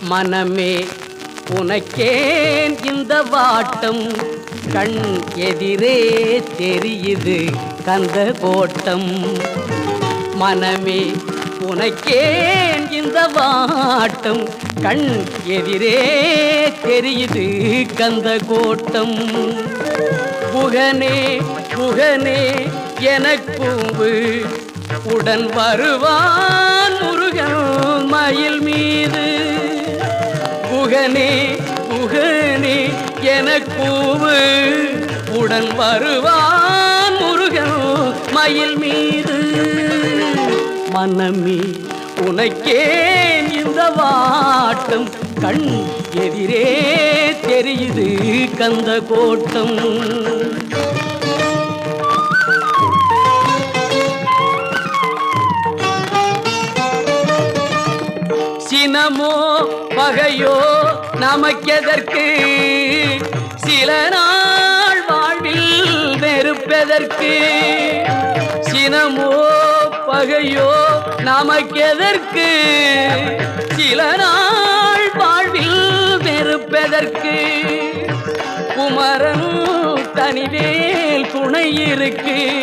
மனமே உனக்கேன் இந்த வாட்டம். கண் எதிரே தெரியுது கந்த கோட்டம். மனமே உனக்கேன் இந்த வாட்டம். கண் எதிரே தெரியுது கந்த கோட்டம். புகனே புகனே எனக்கூவு. உடன் வருவான் முரு எனக்கூவு உடன் வருவான் முருகன் மயில் மீது. மனமே உனக்கேன் இந்த வாட்டம். கண் எதிரே தெரியுது கந்த கோட்டம். சினமோ பகையோ நமக்கெதற்கு? சினமோ பகையோ நமக்கெதற்கு? சில நாள் வாழ்வில் வெறுப்பதற்கு? குமரன் தனிவேல் துணை இருக்கு.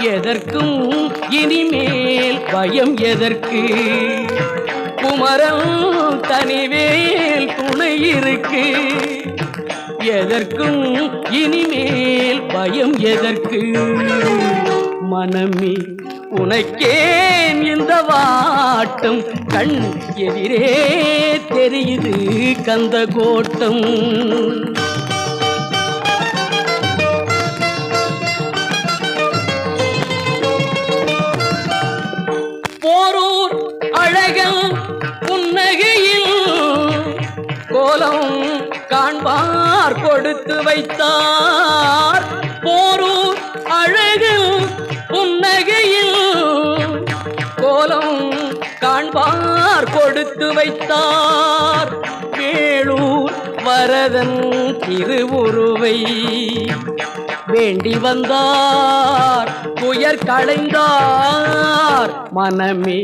எதற்கும் இனிமேல் பயம் எதற்கு? குமரன் தனிவேல் துணை இருக்கு. எதற்கும் இனிமேல் பயம் எதற்கு? மனமே உனக்கேன் இந்த வாட்டம் கண் எதிரே தெரியுது கந்த கோட்டம். போரூர் அழகன் புன்னகையில் கோலம் காண்பார் கொடுத்து வைத்தார். போரூர் அழகில் புன்னகையில் கோலம் காண்பார் கொடுத்து வைத்தார். வேளூர் வரதன் திருவுருவை வேண்டி வந்தார் புயற் களைந்தார். மனமே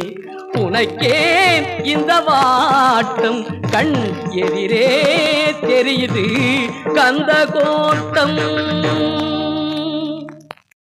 உனக்கேன் இந்த வாட்டம் கண் எதிரே தெரியுது. கந்த கோட்டம்.